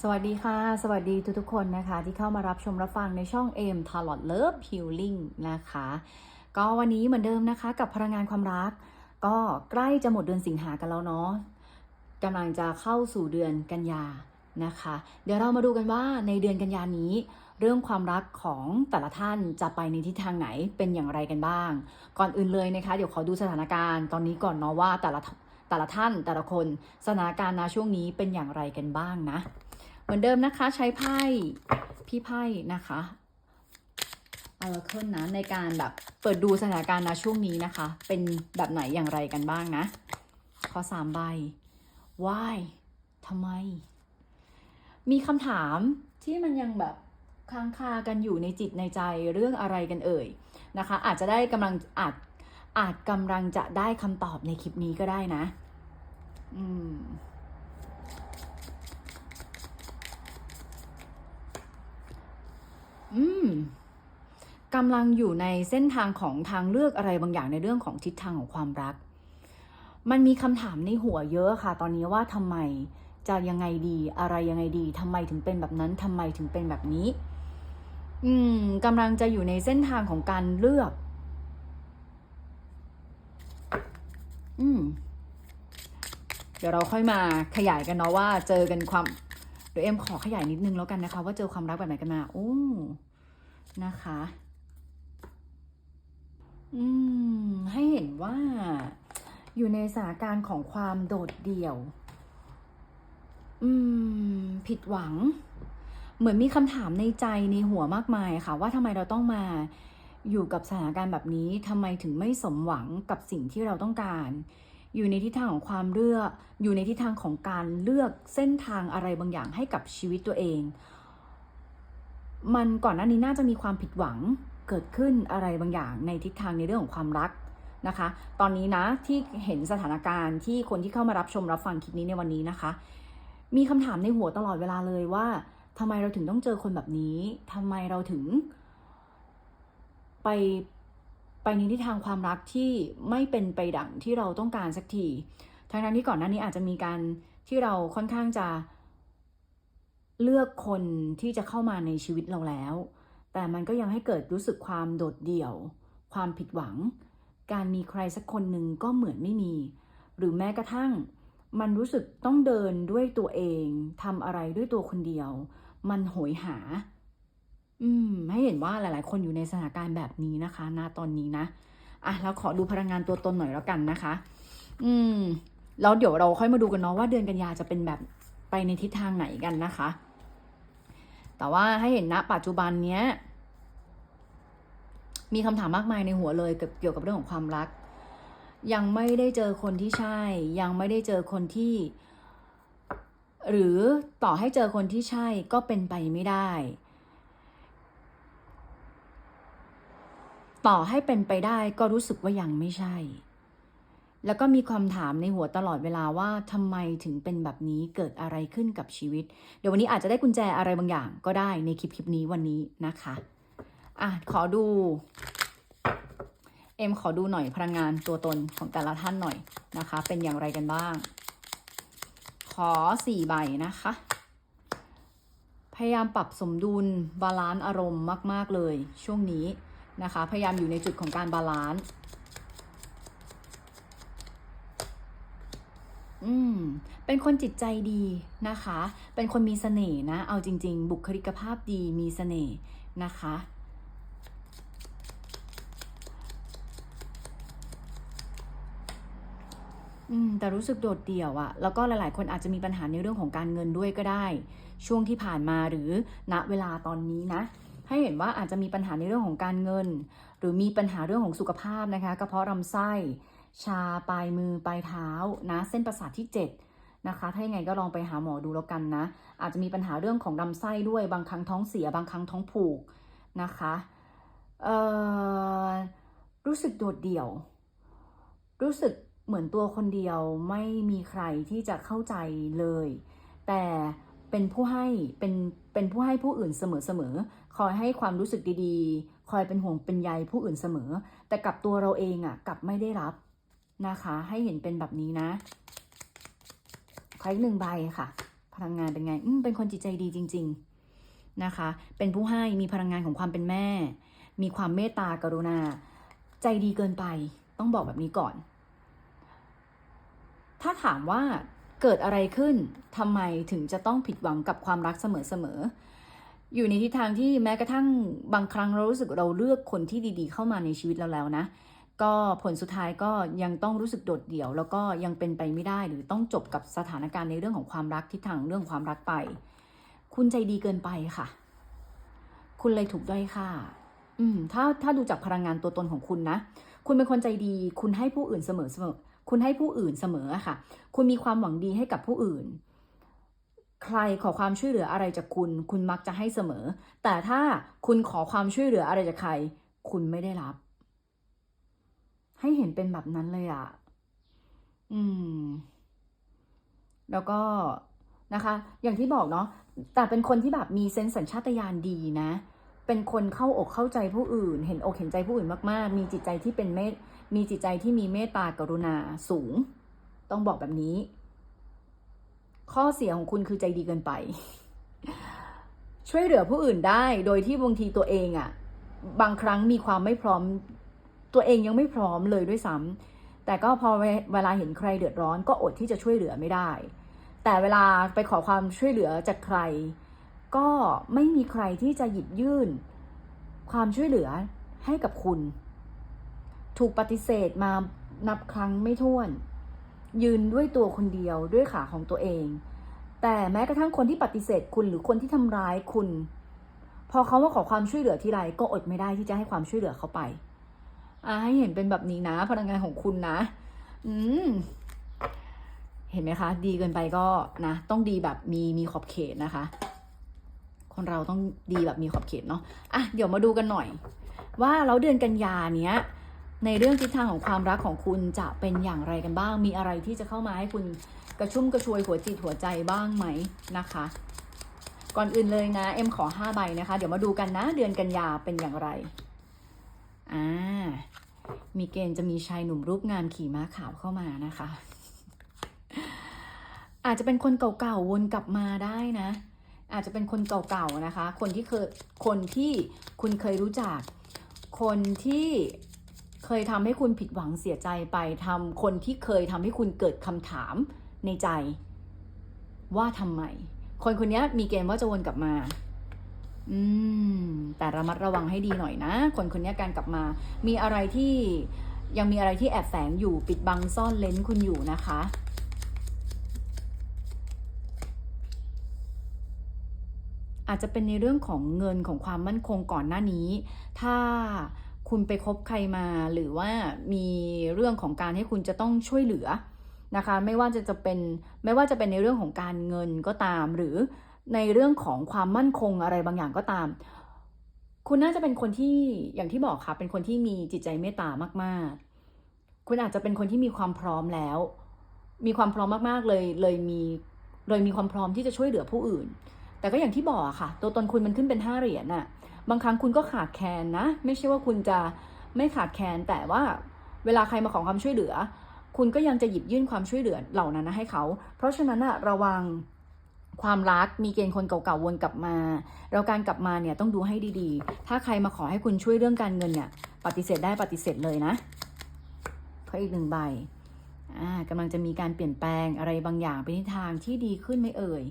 สวัสดีค่ะ สวัสดีทุกๆคนนะคะที่เข้ามารับชมรับฟังในช่อง M t a l o t Love Healing นะคะ ก็วันนี้เหมือนเดิมนะคะกับพลังงานความรัก ก็ใกล้จะหมดเดือนสิงหากันแล้วเนาะกำลังจะเข้าสู่เดือนกันยานะคะ เดี๋ยวเรามาดูกันว่าในเดือนกันยานี้ เรื่องความรักของแต่ละท่านจะไปในทิศทางไหนเป็นอย่างไรกันบ้าง ก่อนอื่นเลยนะคะเดี๋ยวขอดูสถานการณ์ตอนนี้ก่อนเนาะว่าแต่ละแต่ละท่านแต่ละคนสถานการณ์นะช่วงนี้เป็นอย่างไรกันบ้างนะ มือนเดิมนะคะใช้ไพ่พี่ไพ่นะคะอ r a c l e นะในการแบบเปิดดูสถานการณ์นะช่วงนี้นะคะ เป็นแบบไหนอย่างไรกันบ้างนะ ขอสามใบ why ทำไม มีคำถามที่มันยังแบบค้างคากันอยู่ในจิตในใจเรื่องอะไรกันเอ่ยนะคะ อาจจะได้กำลังอาจอาจกำลังจะได้คำตอบในคลิปนี้ก็ได้นะ อืม อืมกำลังอยู่ในเส้นทางของทางเลือกอะไรบางอย่างในเรื่องของทิศทางของความรัก มันมีคำถามในหัวเยอะค่ะ ตอนนี้ว่าทำไมจะยังไงดีอะไรยังไงดีทำไมถึงเป็นแบบนั้นทำไมถึงเป็นแบบนี้ อืมกำลังจะอยู่ในเส้นทางของการเลือก อืมเดี๋ยวเราค่อยมาขยายกันเนาะว่าเจอกันความเดี๋ยวเอ็มขอขยายนิดนึงแล้วกันนะคะ ว่าเจอความรักแบบไหนกันมาโอ้ นะคะ อืม ให้เห็นว่าอยู่ในสถานการณ์ของความโดดเดี่ยว อืม ผิดหวัง เหมือนมีคำถามในใจในหัวมากมายค่ะ ว่าทำไมเราต้องมาอยู่กับสถานการณ์แบบนี้ทำไมถึงไม่สมหวังกับสิ่งที่เราต้องการ อยู่ในทิศทางของความเลือก อยู่ในทิศทางของการเลือกเส้นทางอะไรบางอย่างให้กับชีวิตตัวเอง มันก่อนหน้านี้น่าจะมีความผิดหวังเกิดขึ้นอะไรบางอย่างในทิศทางในเรื่องของความรักนะคะ ตอนนี้นะที่เห็นสถานการณ์ที่คนที่เข้ามารับชมรับฟังคลิปนี้ในวันนี้นะคะ มีคำถามในหัวตลอดเวลาเลยว่าทำไมเราถึงต้องเจอคนแบบนี้ทำไมเราถึง ไปไปในทิศทางความรักที่ไม่เป็นไปดั่งที่เราต้องการสักทีทั้งนั้นที่ก่อนหน้านี้อาจจะมีการที่เราค่อนข้างจะ เลือกคนที่จะเข้ามาในชีวิตเราแล้ว แต่มันก็ยังให้เกิดรู้สึกความโดดเดี่ยว ความผิดหวัง การมีใครสักคนหนึ่งก็เหมือนไม่มี หรือแม้กระทั่ง มันรู้สึกต้องเดินด้วยตัวเองทำอะไรด้วยตัวคนเดียว มันโหยหา อืม ให้เห็นว่าหลาย ๆ คนอยู่ในสถานการณ์แบบนี้นะคะณตอนนี้นะอะแล้วขอดูพลังงานตัวตนหน่อยแล้วกันนะคะ อืม แล้วเดี๋ยวเราค่อยมาดูกันเนาะว่าเดือนกันยาจะเป็นแบบไปในทิศทางไหนกันนะคะ แต่ว่าให้เห็นณปัจจุบันเนี้ยมีคำถามมากมายในหัวเลยเกี่ยวกับเรื่องของความรัก ยังไม่ได้เจอคนที่ใช่ ยังไม่ได้เจอคนที่ หรือต่อให้เจอคนที่ใช่ก็เป็นไปไม่ได้ ต่อให้เป็นไปได้ก็รู้สึกว่ายังไม่ใช่ แล้วก็มีความถามในหัวตลอดเวลาว่าทำไมถึงเป็นแบบนี้เกิดอะไรขึ้นกับชีวิต เดี๋ยววันนี้อาจจะได้กุญแจอะไรบางอย่างก็ได้ในคลิปคลิปนี้วันนี้นะคะอะขอดูเอ็มขอดูหน่อยพลังงานตัวตนของแต่ละท่านหน่อยนะคะ เป็นอย่างไรกันบ้าง ขอสี่ใบนะคะ พยายามปรับสมดุลบาลานซ์อารมณ์มาก ๆ เลยช่วงนี้นะคะ พยายามอยู่ในจุดของการบาลานซ์ อืม เป็นคนจิตใจดีนะคะ เป็นคนมีเสน่ห์นะ เอาจริง ๆ บุคลิกภาพดีมีเสน่ห์นะคะ อืม แต่รู้สึกโดดเดี่ยวอะแล้วก็หลาย ๆ คนอาจจะมีปัญหาในเรื่องของการเงินด้วยก็ได้ ช่วงที่ผ่านมาหรือณเวลาตอนนี้นะ ให้เห็นว่าอาจจะมีปัญหาในเรื่องของการเงิน หรือมีปัญหาเรื่องของสุขภาพนะคะ กระเพาะลำไส้ ชาปลายมือปลายเท้านะ เส้นประสาทที่ 7 นะคะ ถ้ายังไงก็ลองไปหาหมอดูแล้วกันนะ อาจจะมีปัญหาเรื่องของลำไส้ด้วยบางครั้งท้องเสียบางครั้งท้องผูกนะคะเอ่อรู้สึกโดดเดี่ยว รู้สึกเหมือนตัวคนเดียวไม่มีใครที่จะเข้าใจเลย แต่เป็นผู้ให้เป็นเป็นผู้ให้ผู้อื่นเสมอๆคอยให้ความรู้สึกดีๆ คอยเป็นห่วงเป็นใยผู้อื่นเสมอ แต่กับตัวเราเองอะ่ะกลับไม่ได้รับ นะคะ ให้เห็นเป็นแบบนี้นะใครหนึ่งใบค่ะ พลังงานเป็นไง อืมเป็นคนจิตใจดีจริง ๆนะคะ เป็นผู้ให้มีพลังงานของความเป็นแม่ มีความเมตตากรุณา ใจดีเกินไป ต้องบอกแบบนี้ก่อน ถ้าถามว่าเกิดอะไรขึ้นทำไมถึงจะต้องผิดหวังกับความรักเสมอๆอยู่ในทิศทางที่แม้กระทั่งบางครั้งเรารู้สึกเราเลือกคนที่ดี ๆ เข้ามาในชีวิตเราแล้วนะ ก็ผลสุดท้ายก็ยังต้องรู้สึกโดดเดี่ยว แล้วก็ยังเป็นไปไม่ได้หรือต้องจบกับสถานการณ์ในเรื่องของความรักทิศทางเรื่องความรักไป คุณใจดีเกินไปค่ะ คุณเลยถูกด้อยค่าอืมถ้าถ้าดูจากพลังงานตัวตนของคุณนะ คุณเป็นคนใจดี คุณให้ผู้อื่นเสมอเสมอ คุณให้ผู้อื่นเสมอค่ะ คุณมีความหวังดีให้กับผู้อื่น ใครขอความช่วยเหลืออะไรจากคุณ คุณมักจะให้เสมอ แต่ถ้าคุณขอความช่วยเหลืออะไรจากใคร คุณไม่ได้รับ ให้เห็นเป็นแบบนั้นเลยอะอืม แล้วก็นะคะ อย่างที่บอกเนาะ แต่เป็นคนที่แบบมีเซนส์สัญชาตญาณดีนะ เป็นคนเข้าอกเข้าใจผู้อื่น เห็นอกเห็นใจผู้อื่นมากๆ มีจิตใจที่เป็นเมต มีจิตใจที่มีเมตตากรุณาสูง ต้องบอกแบบนี้ ข้อเสียของคุณคือใจดีเกินไป ช่วยเหลือผู้อื่นได้ โดยที่บางทีตัวเองอะ่ะ บางครั้งมีความไม่พร้อม ตัวเองยังไม่พร้อมเลยด้วยซ้ำแต่ก็พอเวลาเห็นใครเดือดร้อนก็อดที่จะช่วยเหลือไม่ได้ แต่เวลาไปขอความช่วยเหลือจากใคร ก็ไม่มีใครที่จะหยิบยื่น ความช่วยเหลือให้กับคุณ ถูกปฏิเสธมานับครั้งไม่ถ้วน ยืนด้วยตัวคนเดียวด้วยขาของตัวเอง แต่แม้กระทั่งคนที่ปฏิเสธคุณหรือคนที่ทำร้ายคุณ พอเขามาขอความช่วยเหลือทีไรก็อดไม่ได้ที่จะให้ความช่วยเหลือเขาไป อ่าให้เห็นเป็นแบบนี้นะ พลังงานของคุณนะ อืม เห็นไหมคะ ดีเกินไปก็นะ ต้องดีแบบมีมีขอบเขตนะคะ คนเราต้องดีแบบมีขอบเขตเนาะ อะ เดี๋ยวมาดูกันหน่อย ว่าแล้วเดือนกันยาเนี้ย ในเรื่องทิศทางของความรักของคุณจะเป็นอย่างไรกันบ้าง มีอะไรที่จะเข้ามาให้คุณกระชุ่มกระชวยหัวจิตหัวใจบ้างไหมนะคะ ก่อนอื่นเลยนะ เอ็มขอ5ใบนะคะ เดี๋ยวมาดูกันนะ เดือนกันยาเป็นอย่างไร อ่า มีเกณฑ์จะมีชายหนุ่มรูปงามขี่ม้าขาวเข้ามานะคะ อาจจะเป็นคนเก่าๆวนกลับมาได้นะ อาจจะเป็นคนเก่าๆนะคะ คนที่เคย คนที่คุณเคยรู้จัก คนที่เคยทำให้คุณผิดหวังเสียใจไปทำคนที่เคยทำให้คุณเกิดคำถามในใจ ว่าทำไม คนคนนี้มีเกณฑ์ว่าจะวนกลับมา อืม แต่ระมัดระวังให้ดีหน่อยนะ คนคนนี้การกลับมา มีอะไรที่ยังมีอะไรที่แอบแฝงอยู่ปิดบังซ่อนเลนคุณอยู่นะคะอาจจะเป็นในเรื่องของเงินของความมั่นคงก่อนหน้านี้ ถ้าคุณไปคบใครมาหรือว่ามีเรื่องของการให้คุณจะต้องช่วยเหลือนะคะ ไม่ว่าจะจะเป็นไม่ว่าจะเป็นในเรื่องของการเงินก็ตามหรือ ในเรื่องของความมั่นคงอะไรบางอย่างก็ตาม คุณน่าจะเป็นคนที่อย่างที่บอกค่ะเป็นคนที่มีจิตใจเมตตามาก ๆ คุณอาจจะเป็นคนที่มีความพร้อมแล้ว มีความพร้อมมากๆเลยเลยมีเลยมีความพร้อมที่จะช่วยเหลือผู้อื่น แต่ก็อย่างที่บอกค่ะ ตัวตนคุณมันขึ้นเป็นห้าเหรียญน่ะบางครั้งคุณก็ขาดแคลนนะ ไม่ใช่ว่าคุณจะไม่ขาดแคลนแต่ว่าเวลาใครมาขอความช่วยเหลือ คุณก็ยังจะหยิบยื่นความช่วยเหลือเหล่านั้นนะให้เขา เพราะฉะนั้นอะระวัง ความรักมีเกณฑ์คนเก่าๆวนกลับมาแล้วการกลับมาเนี่ยต้องดูให้ดีๆ ถ้าใครมาขอให้คุณช่วยเรื่องการเงินเนี่ย ปฏิเสธได้ปฏิเสธเลยนะเขาอีกหนึ่งใบอ่ากำลังจะมีการเปลี่ยนแปลงอะไรบางอย่างไปในทางที่ดีขึ้นไหมเอ่ย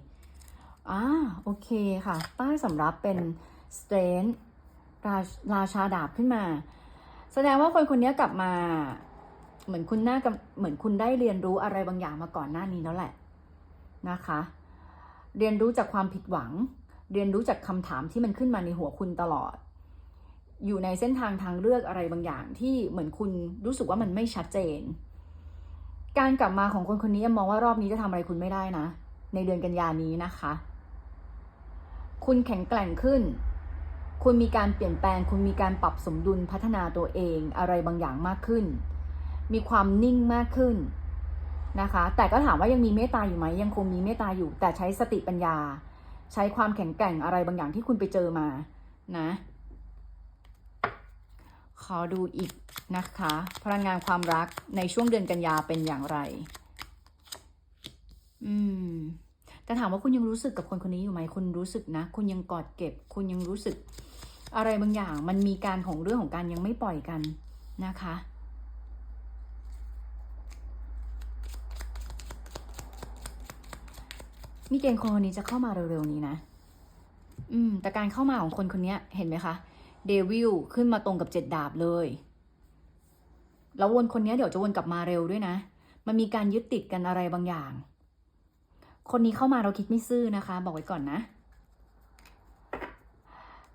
อ่าโอเคค่ะใต้สำรับเป็นสเตรนราราชาดาบขึ้นมา แสดงว่าคนคนนี้กลับมา เหมือนคุณน่ากับเหมือนคุณได้เรียนรู้อะไรบางอย่างมาก่อนหน้านี้แล้วแหละนะคะ เรียนรู้จากความผิดหวัง เรียนรู้จากคำถามที่มันขึ้นมาในหัวคุณตลอด อยู่ในเส้นทางทางเลือกอะไรบางอย่างที่เหมือนคุณรู้สึกว่ามันไม่ชัดเจน การกลับมาของคนคนนี้มองว่ารอบนี้จะทำอะไรคุณไม่ได้นะ ในเดือนกันยานี้นะคะ คุณแข็งแกร่งขึ้น คุณมีการเปลี่ยนแปลง คุณมีการปรับสมดุลพัฒนาตัวเองอะไรบางอย่างมากขึ้น มีความนิ่งมากขึ้น นะคะ แต่ก็ถามว่ายังมีเมตตาอยู่ไหมยังคงมีเมตตาอยู่ แต่ใช้สติปัญญา ใช้ความแข็งแกร่งอะไรบางอย่างที่คุณไปเจอมานะขอดูอีกนะคะ พลังงานความรักในช่วงเดือนกันยาเป็นอย่างไร อืม แต่แต่ถามว่าคุณยังรู้สึกกับคนคนนี้อยู่ไหม คุณรู้สึกนะ คุณยังกอดเก็บ คุณยังรู้สึก อะไรบางอย่าง มันมีการของเรื่องของการยังไม่ปล่อยกันนะคะ มีเกณฑ์คนคนนี้จะเข้ามาเร็วๆนี้นะ อืม แต่การเข้ามาของคนคนนี้เห็นไหมคะ เดวิลขึ้นมาตรงกับเจ็ดดาบเลย แล้ววนคนนี้เดี๋ยวจะวนกลับมาเร็วด้วยนะ มันมีการยึดติดกันอะไรบางอย่าง คนนี้เข้ามาเราคิดไม่ซื่อนะคะ บอกไว้ก่อนนะ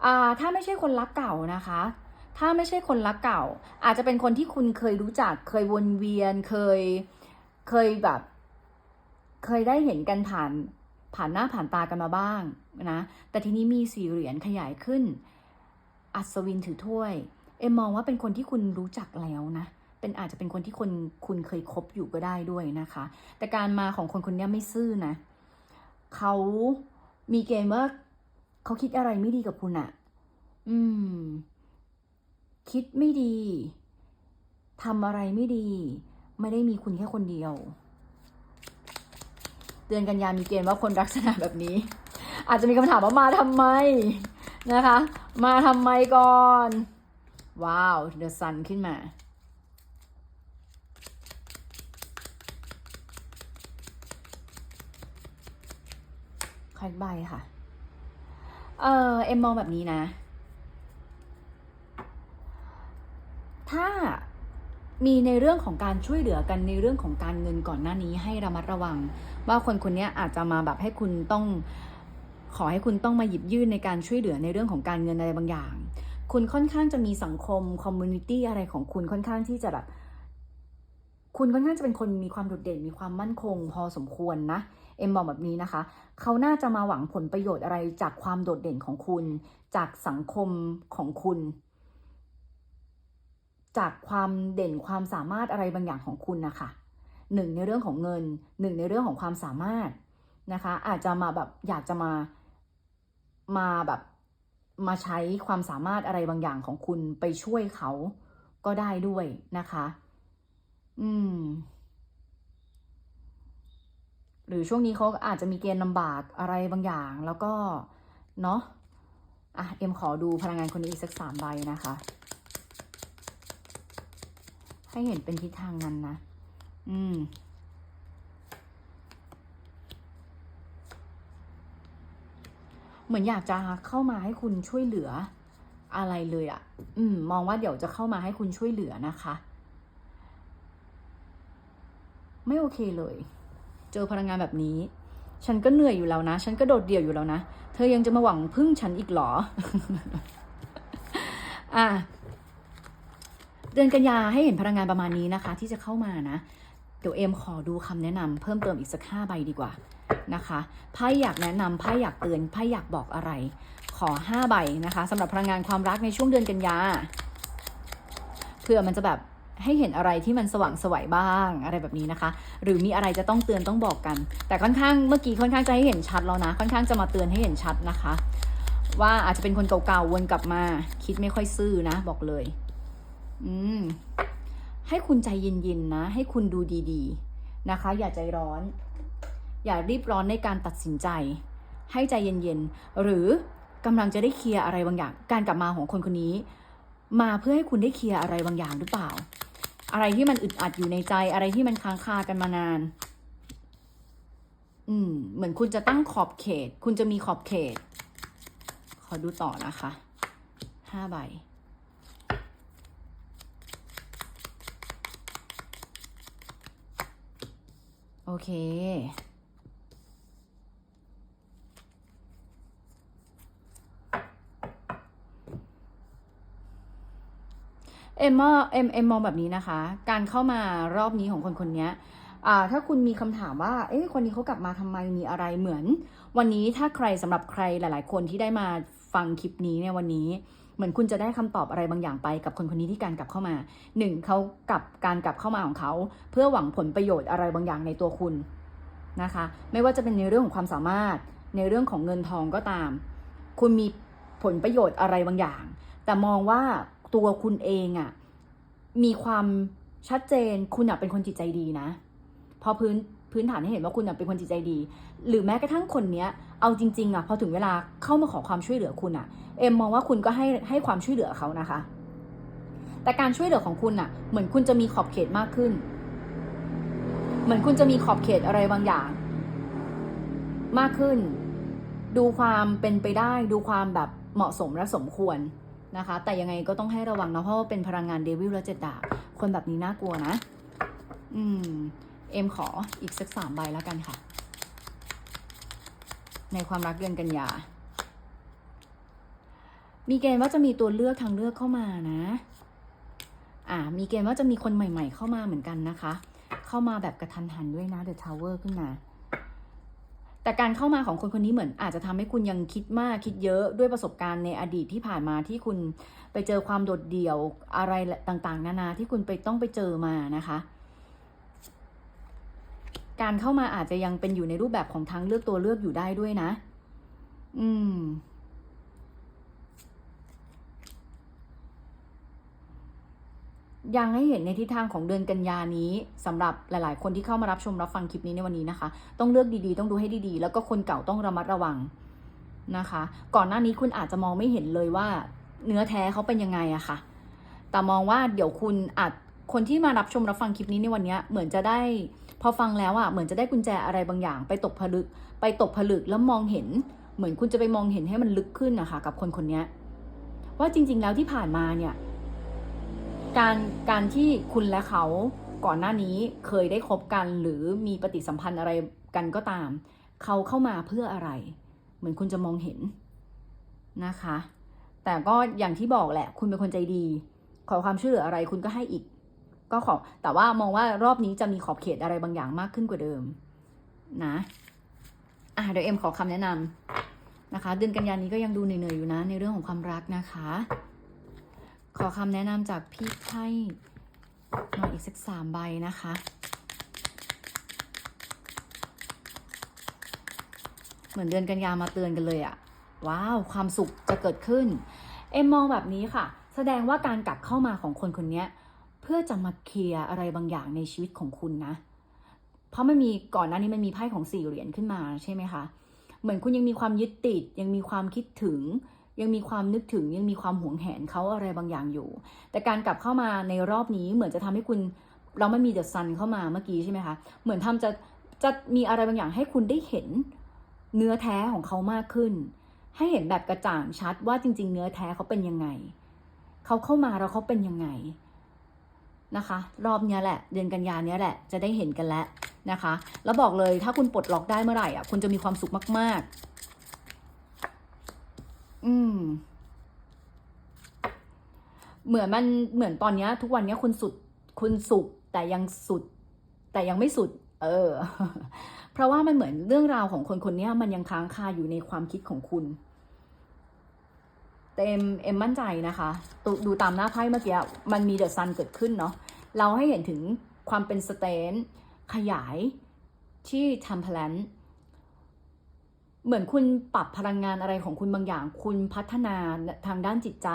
อ่า ถ้าไม่ใช่คนรักเก่านะคะ ถ้าไม่ใช่คนรักเก่า อาจจะเป็นคนที่คุณเคยรู้จัก เคยวนเวียน เคย เคยแบบ เคยได้เห็นกันผ่าน ผ่านหน้าผ่านตากันมาบ้างนะ แต่ทีนี้มีสี่เหรียญขยายขึ้น อัศวินถือถ้วย เอ็มมองว่าเป็นคนที่คุณรู้จักแล้วนะ เป็นอาจจะเป็นคนที่คนคุณเคยคบอยู่ก็ได้ด้วยนะคะ แต่การมาของคนคนนี้ไม่ซื่อนะ เขามีเกณฑ์ว่าเขาคิดอะไรไม่ดีกับคุณอะอืม คิดไม่ดีทำอะไรไม่ดี ไม่ได้มีคุณแค่คนเดียว เดือนกันยามีเกณฑ์ว่าคนลักษณะแบบนี้ อาจจะมีคำถามว่ามาทำไมนะคะ มาทำไมก่อน ว้าวเดอะซันขึ้นมาคอยใบค่ะ เออเอ็มมองแบบนี้นะ ถ้ามีในเรื่องของการช่วยเหลือกันในเรื่องของการเงินก่อนหน้านี้ให้ระมัดระวัง ว่าคนคนนี้อาจจะมาแบบให้คุณต้องขอให้คุณต้องมาหยิบยื่นในการช่วยเหลือในเรื่องของการเงินอะไรบางอย่าง คุณค่อนข้างจะมีสังคมคอมมูนิตี้อะไรของคุณค่อนข้างที่จะแบบ คุณค่อนข้างจะเป็นคนมีความโดดเด่นมีความมั่นคง พอสมควรนะ เอ็มบอกแบบนี้นะคะ เขาน่าจะมาหวังผลประโยชน์อะไรจากความโดดเด่นของคุณ จากสังคมของคุณ จากความเด่นความสามารถอะไรบางอย่างของคุณนะคะ หนึ่งในเรื่องของเงินหนึ่งในเรื่องของความสามารถนะคะ อาจจะมาแบบอยากจะมามาแบบมาใช้ความสามารถอะไรบางอย่างของคุณไปช่วยเขาก็ได้ด้วยนะคะ อืม หรือช่วงนี้เขาอาจจะมีเกณฑ์ลำบากอะไรบางอย่าง แล้วก็เนาะอะเอ็มขอดูพลังงานคนนี้อีกสักสามใบนะคะ ให้เห็นเป็นทิศทางนั้นนะ อืม เหมือนอยากจะเข้ามาให้คุณช่วยเหลืออะไรเลยอะ่ะ อืม มองว่าเดี๋ยวจะเข้ามาให้คุณช่วยเหลือนะคะ ไม่โอเคเลย เจอพลังงานแบบนี้ ฉันก็เหนื่อยอยู่แล้วนะ ฉันก็โดดเดี่ยวอยู่แล้วนะ เธอยังจะมาหวังพึ่งฉันอีกหรอ อะเดือนกันยาให้เห็นพลังงานประมาณนี้นะคะ ที่จะเข้ามานะ เดี๋ยวเอ็มขอดูคำแนะนำเพิ่มเติมอีกสักห้าใบดีกว่านะคะไพ่อยากแนะนำไพ่อยากเตือนไพ่อยากบอกอะไร ขอห้าใบนะคะสำหรับพลังงานความรักในช่วงเดือนกันยาเพื่อมันจะแบบให้เห็นอะไรที่มันสว่างสวยบ้างอะไรแบบนี้นะคะ หรือมีอะไรจะต้องเตือนต้องบอกกัน แต่ค่อนข้างเมื่อกี้ค่อนข้างจะให้เห็นชัดแล้วนะ ค่อนข้างจะมาเตือนให้เห็นชัดนะคะ ว่าอาจจะเป็นคนเก่าๆวนกลับมา คิดไม่ค่อยซื่อนะ บอกเลย อืม ให้คุณใจเย็นๆนะ ให้คุณดูดีๆนะคะ อย่าใจร้อน อย่ารีบร้อนในการตัดสินใจ ให้ใจเย็นๆ หรือกำลังจะได้เคลียร์อะไรบางอย่าง การกลับมาของคนคนนี้ มาเพื่อให้คุณได้เคลียร์อะไรบางอย่างหรือเปล่า อะไรที่มันอึดอัดอยู่ในใจ อะไรที่มันค้างคากันมานาน อืม เหมือนคุณจะตั้งขอบเขต คุณจะมีขอบเขต ขอดูต่อนะคะห้าใบ เค เอ็มว่าเอ็มเอ็มมองแบบนี้นะคะ การเข้ามารอบนี้ของคนคนนี้อ่าถ้าคุณมีคำถามว่า เอ๊ะคนนี้เขากลับมาทำไม มีอะไรเหมือน วันนี้ถ้าใครสำหรับใครหลาย ๆ คนที่ได้มาฟังคลิปนี้เนี่ยวันนี้ เหมือนคุณจะได้คำตอบอะไรบางอย่างไปกับคนคนนี้ที่การกลับเข้ามาหนึ่งเขากลับการกลับเข้ามาของเขา เพื่อหวังผลประโยชน์อะไรบางอย่างในตัวคุณนะคะ ไม่ว่าจะเป็นในเรื่องของความสามารถ ในเรื่องของเงินทองก็ตาม คุณมีผลประโยชน์อะไรบางอย่าง แต่มองว่าตัวคุณเองอะมีความชัดเจนคุณอะเป็นคนจิตใจดีนะ พอพื้นพื้นฐานให้เห็นว่าคุณน่ะเป็นคนจิตใจดี หรือแม้กระทั่งคนเนี้ย เอาจริงๆอะพอถึงเวลาเข้ามาขอความช่วยเหลือคุณอะ เอ็มมองว่าคุณก็ให้ให้ความช่วยเหลือเขานะคะ แต่การช่วยเหลือของคุณอะเหมือนคุณจะมีขอบเขตมากขึ้น เหมือนคุณจะมีขอบเขตอะไรบางอย่าง มากขึ้น ดูความเป็นไปได้ ดูความแบบเหมาะสมและสมควรนะคะ แต่ยังไงก็ต้องให้ระวังนะเพราะว่าเป็นพลังงานเดวิลและเจ็ดดาบคนแบบนี้น่ากลัวนะ อืม เอ็มขออีกสักสามใบแล้วกันค่ะ ในความรักเดือนกันยา มีเกณฑ์ว่าจะมีตัวเลือกทางเลือกเข้ามานะ อ่า มีเกณฑ์ว่าจะมีคนใหม่ ๆ เข้ามาเหมือนกันนะคะ เข้ามาแบบกระทันหันด้วยนะ The Tower ขึ้นมา แต่การเข้ามาของคนคนนี้เหมือน อาจจะทำให้คุณยังคิดมากคิดเยอะด้วยประสบการณ์ในอดีตที่ผ่านมาที่คุณไปเจอความโดดเดี่ยวอะไรต่างๆ นานาที่คุณไปต้องไปเจอมานะคะ การเข้ามาอาจจะยังเป็นอยู่ในรูปแบบของทางเลือกตัวเลือกอยู่ได้ด้วยนะ อืม ยังให้เห็นในทิศทางของเดือนกันยานี้สำหรับหลาย ๆ คนที่เข้ามารับชมรับฟังคลิปนี้ในวันนี้นะคะ ต้องเลือกดีๆ ต้องดูให้ดีๆ แล้วก็คนเก่าต้องระมัดระวังนะคะ ก่อนหน้านี้คุณอาจจะมองไม่เห็นเลยว่าเนื้อแท้เขาเป็นยังไงอะค่ะ แต่มองว่าเดี๋ยวคุณอาจคนที่มารับชมรับฟังคลิปนี้ในวันนี้เหมือนจะได้ พอฟังแล้วอะเหมือนจะได้กุญแจอะไรบางอย่าง ไปตกผลึก ไปตกผลึกแล้วมองเห็น เหมือนคุณจะไปมองเห็นให้มันลึกขึ้นนะคะ กับคนคนนี้ว่าจริง ๆ แล้วที่ผ่านมาเนี่ย การการที่คุณและเขาก่อนหน้านี้เคยได้คบกันหรือมีปฏิสัมพันธ์อะไรกันก็ตาม เขาเข้ามาเพื่ออะไร เหมือนคุณจะมองเห็นนะคะ แต่ก็อย่างที่บอกแหละ คุณเป็นคนใจดี ขอความช่วยเหลืออะไรคุณก็ให้อีก ก็ขอแต่ว่ามองว่ารอบนี้จะมีขอบเขตอะไรบางอย่างมากขึ้นกว่าเดิม นะอะเดี๋ยวเอ็มขอคำแนะนำนะคะ เดือนกันยานี้ก็ยังดูเหนื่อยๆอยู่นะในเรื่องของความรักนะคะ ขอคำแนะนำจากพี่ไพ่มาอีกสักสามใบนะคะ เหมือนเดือนกันยามาเตือนกันเลยอะว้าว ความสุขจะเกิดขึ้น เอ็มมองแบบนี้ค่ะ แสดงว่าการกลับเข้ามาของคนคนนี้เพื่อจะมาเคลียร์อะไรบางอย่างในชีวิตของคุณนะ เพราะมันมีก่อนหน้านี้มันมีไพ่ของสี่เหรียญขึ้นมาใช่ไหมคะ เหมือนคุณยังมีความยึดติดยังมีความคิดถึง ยังมีความนึกถึงยังมีความหวงแหนเขาอะไรบางอย่างอยู่ แต่การกลับเข้ามาในรอบนี้เหมือนจะทำให้คุณเราไม่มีเดอะซันเข้ามาเมื่อกี้ใช่ไหมคะ เหมือนทำจะจะมีอะไรบางอย่างให้คุณได้เห็นเนื้อแท้ของเขามากขึ้น ให้เห็นแบบกระจ่างชัดว่าจริง ๆ เนื้อแท้เขาเป็นยังไง เขาเข้ามาแล้วเขาเป็นยังไงนะคะ รอบนี้แหละ เดือนกันยานี้แหละจะได้เห็นกันแล้วนะคะ แล้วบอกเลยถ้าคุณปลดล็อกได้เมื่อไหร่อะคุณจะมีความสุขมาก ๆ อืม เหมือนมันเหมือนตอนเนี้ย ทุกวันเนี้ยคุณสุดคุณสุขแต่ยังสุด แต่ยังไม่สุด เออ เพราะว่ามันเหมือนเรื่องราวของคนคนนี้มันยังค้างคาอยู่ในความคิดของคุณแต่เอ็มเอ็มมั่นใจนะคะดูดูตามหน้าไพ่เมื่อกี้มันมีเดอะซันเกิดขึ้นเนาะเราให้เห็นถึงความเป็นสเตนขยายที่ทำแพลน เหมือนคุณปรับพลังงานอะไรของคุณบางอย่าง คุณพัฒนาทางด้านจิตใจ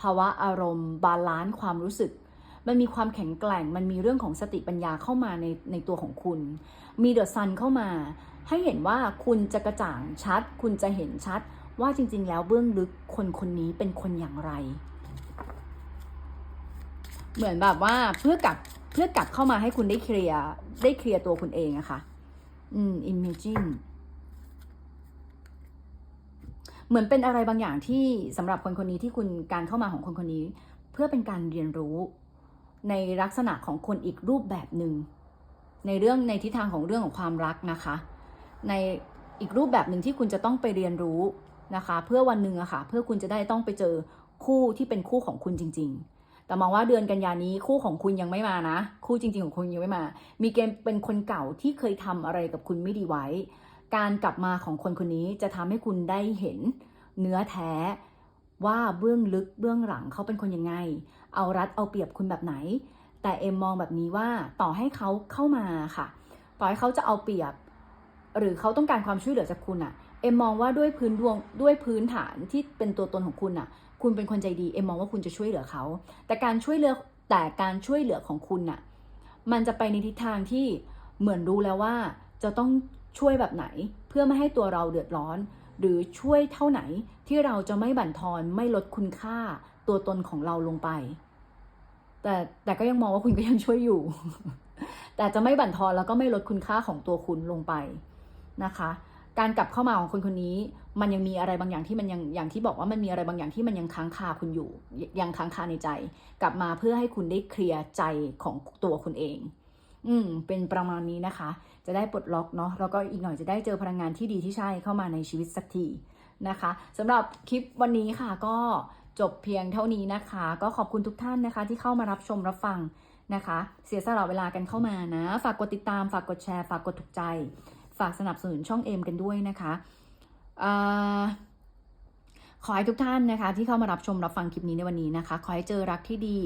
ภาวะอารมณ์ บาลานซ์ความรู้สึก มันมีความแข็งแกร่ง มันมีเรื่องของสติปัญญาเข้ามาในในตัวของคุณ มีเดอะซันเข้ามา ให้เห็นว่าคุณจะกระจ่างชัด คุณจะเห็นชัด ว่าจริง ๆ แล้วเบื้องลึกคนคนนี้เป็นคนอย่างไร เหมือนแบบว่าเพื่อกลับเพื่อกลับเข้ามาให้คุณได้เคลียร์ได้เคลียร์ตัวคุณเองอะค่ะอืม imagine เหมือนเป็นอะไรบางอย่างที่สำหรับคนคนนี้ที่คุณการเข้ามาของคนคนนี้ เพื่อเป็นการเรียนรู้ ในลักษณะของคนอีกรูปแบบหนึ่งในเรื่องในทิศทางของเรื่องของความรักนะคะ ในอีกรูปแบบหนึ่งที่คุณจะต้องไปเรียนรู้นะคะ เพื่อวันหนึ่งอะค่ะ เพื่อคุณจะได้ต้องไปเจอคู่ที่เป็นคู่ของคุณจริง ๆแต่มองว่าเดือนกันยานี้คู่ของคุณยังไม่มานะ คู่จริง ๆ ของคุณยังไม่มา มีเกณฑ์เป็นคนเก่าที่เคยทำอะไรกับคุณไม่ดีไว้ การกลับมาของคนคนนี้จะทำให้คุณได้เห็นเนื้อแท้ว่าเบื้องลึกเบื้องหลังเขาเป็นคนยังไง เอารัดเอาเปรียบคุณแบบไหน แต่เอ็มมองแบบนี้ว่าต่อให้เขาเข้ามาค่ะ ต่อให้เขาจะเอาเปรียบ หรือเขาต้องการความช่วยเหลือจากคุณอะเอ็มมองว่าด้วยพื้นดวงด้วยพื้นฐานที่เป็นตัวตนของคุณอะคุณเป็นคนใจดีเอ็มมองว่าคุณจะช่วยเหลือเขา แต่การช่วยเหลือแต่การช่วยเหลือของคุณอะมันจะไปในทิศทางที่เหมือนรู้แล้วว่าจะต้อง ช่วยแบบไหนเพื่อไม่ให้ตัวเราเดือดร้อน หรือช่วยเท่าไหนที่เราจะไม่บั่นทอนไม่ลดคุณค่าตัวตนของเราลงไป แต่แต่ก็ยังมองว่าคุณก็ยังช่วยอยู่ แต่จะไม่บั่นทอนแล้วก็ไม่ลดคุณค่าของตัวคุณลงไปนะคะ การกลับเข้ามาของคนคนนี้ มันยังมีอะไรบางอย่างที่มันยังอย่างที่บอกว่ามันมีอะไรบางอย่างที่มันยังค้างคาคุณอยู่ ยังค้างคาในใจ กลับมาเพื่อให้คุณได้เคลียร์ใจของตัวคุณเอง อืม เป็นประมาณนี้นะคะ จะได้ปลดล็อกเนาะ แล้วก็อีกหน่อยจะได้เจอพลังงานที่ดีที่ใช่เข้ามาในชีวิตสักทีนะคะสำหรับคลิปวันนี้ค่ะก็จบเพียงเท่านี้นะคะ ก็ขอบคุณทุกท่านนะคะ ที่เข้ามารับชมรับฟังนะคะ เสียสละเวลากันเข้ามานะ ฝากกดติดตาม ฝากกดแชร์ ฝากกดถูกใจ ฝากสนับสนุนช่องเอ็มกันด้วยนะคะอขอให้ทุกท่านนะคะ ที่เข้ามารับชมรับฟังคลิปนี้ในวันนี้นะคะ ขอให้เจอรักที่ดี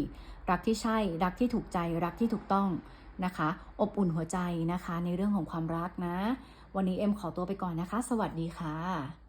รักที่ใช่ รักที่ถูกใจ รักที่ถูกต้อง นะคะ อบอุ่นหัวใจนะคะ ในเรื่องของความรักนะ วันนี้เอ็มขอตัวไปก่อนนะคะ สวัสดีค่ะ